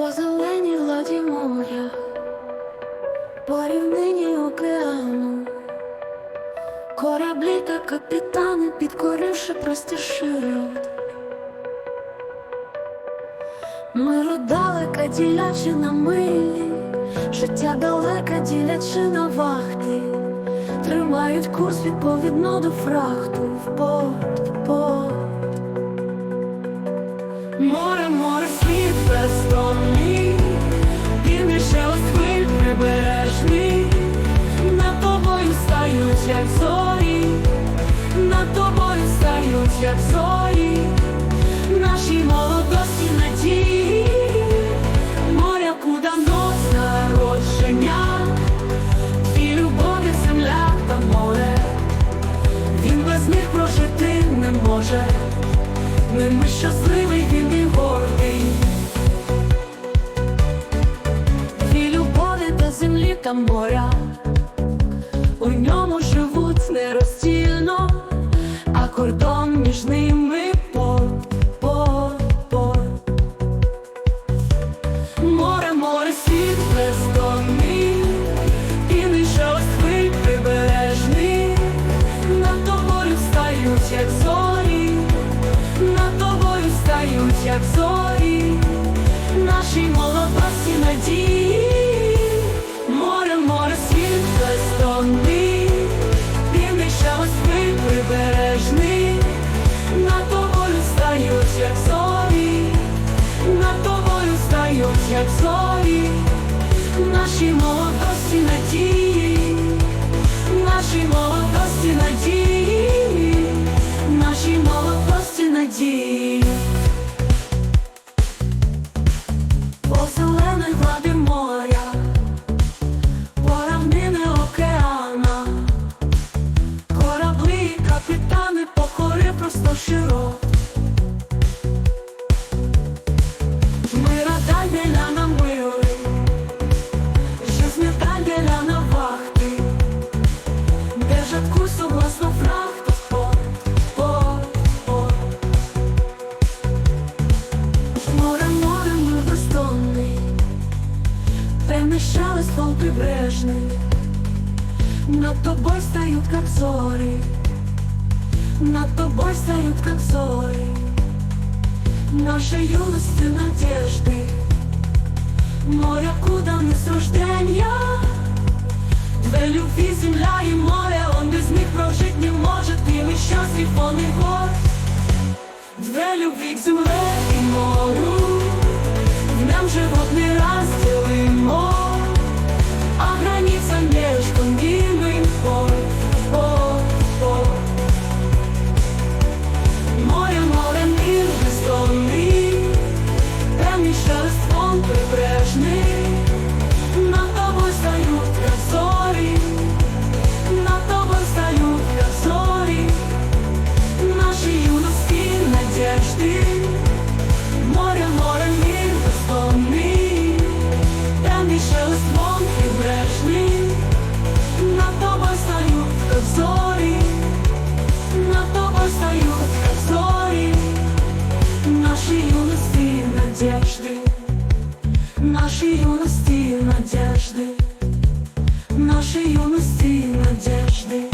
по зеленій ладі моря, по рівнині океану, кораблі та капітани, підкоривши простір широт. Миру далека ділячи на милі, життя далека ділячи на вахти, тримають курс відповідно до фрахту в порт, в порт. Море, море, світ бездонний, як зорі, над тобою стають, як зорі, наші молодості надії, моря куда нос народження, твій любові земля та море, він без них прожити не може. Ними щасливий він і гордий. Дві любові до землі та моря У ньому живуть нероздільно, а кордон між ними порт, порт, порт Море, море, світ бездонний І лише ось хвиль прибережний Над тобою стають, як зорі над тобою стають, як зорі, наші молодості прибережний, на тобою стають, як зорі, на тобою стають, як зорі, просто широт. Мира даль на мили, жизнь даль на вахти, Держать курс согласно фрахту. Спорт, спорт, спорт. Море, море, ми бездонний, шелест вол прибрежний, Над тобой стают, как зорі, Над тобой стают, как зорі, Нашей юности надежды, Моря, куда не суждения, Две любви, земля и море, он без них прожить не может, и счастлив он. Две любви к земле и морю, в нем животный нашей юности и надежды, нашей юности надежды.